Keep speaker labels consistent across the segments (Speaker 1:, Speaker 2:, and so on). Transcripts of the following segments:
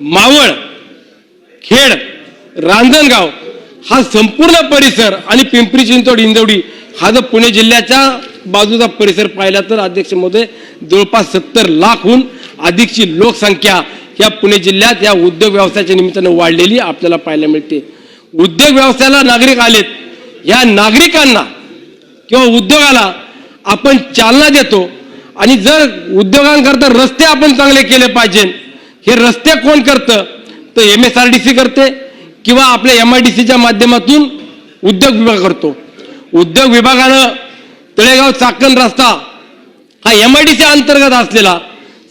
Speaker 1: मावळ खेड रांजणगाव हा संपूर्ण परिसर आणि पिंपरी चिंचवड इंदवडी हा जर पुणे जिल्ह्याच्या बाजूचा परिसर पाहिला तर अध्यक्ष महोदय जवळपास सत्तर लाखहून अधिकची लोकसंख्या या पुणे जिल्ह्यात या उद्योग व्यवसायाच्या निमित्तानं वाढलेली आपल्याला पाहायला मिळते. उद्योग व्यवसायाला नागरिक आलेत. या नागरिकांना किंवा उद्योगाला आपण चालना देतो आणि जर उद्योगांकरता रस्ते आपण चांगले केले पाहिजे हे रस्ते कोण करतं? तर M S R D C करते किंवा आपल्या एम आय डी सीच्या माध्यमातून उद्योग विभाग करतो. उद्योग विभागानं तळेगाव चाकण रस्ता हा एम आय डी सी अंतर्गत असलेला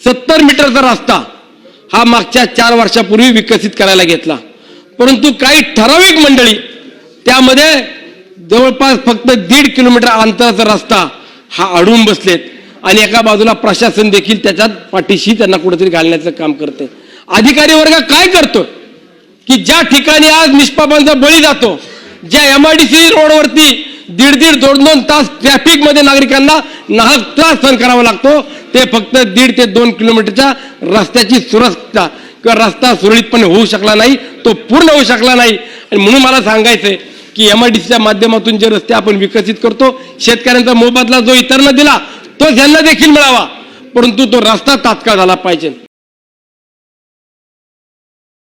Speaker 1: सत्तर मीटरचा रस्ता हा मागच्या चार वर्षापूर्वी विकसित करायला घेतला. परंतु काही ठराविक मंडळी त्यामध्ये जवळपास फक्त दीड किलोमीटर अंतराचा रस्ता हा अडून बसलेत. आणि एका बाजूला प्रशासन देखील त्याच्यात पाठीशी त्यांना कुठेतरी घालण्याचं काम करते अधिकारी वर्ग काय करतो? की ज्या ठिकाणी आज निष्पापांचा बळी जातो ज्या एम आय डी सी रोडवरती दीड दीड दोन दोन तास ट्रॅफिकमध्ये नागरिकांना नाहक त्रास सहन करावा लागतो ते फक्त दीड ते दोन किलोमीटरच्या रस्त्याची सुरक्षा किंवा रस्ता सुरळीतपणे होऊ शकला नाही तो पूर्ण होऊ शकला नाही. आणि म्हणून मला सांगायचंय की एम आय डी सीच्या माध्यमातून जे रस्ते आपण विकसित करतो शेतकऱ्यांचा मोबदला जो इतरांना दिला तो त्यांना देखील मिळावा परंतु तो रस्ता तात्काळ झाला पाहिजे.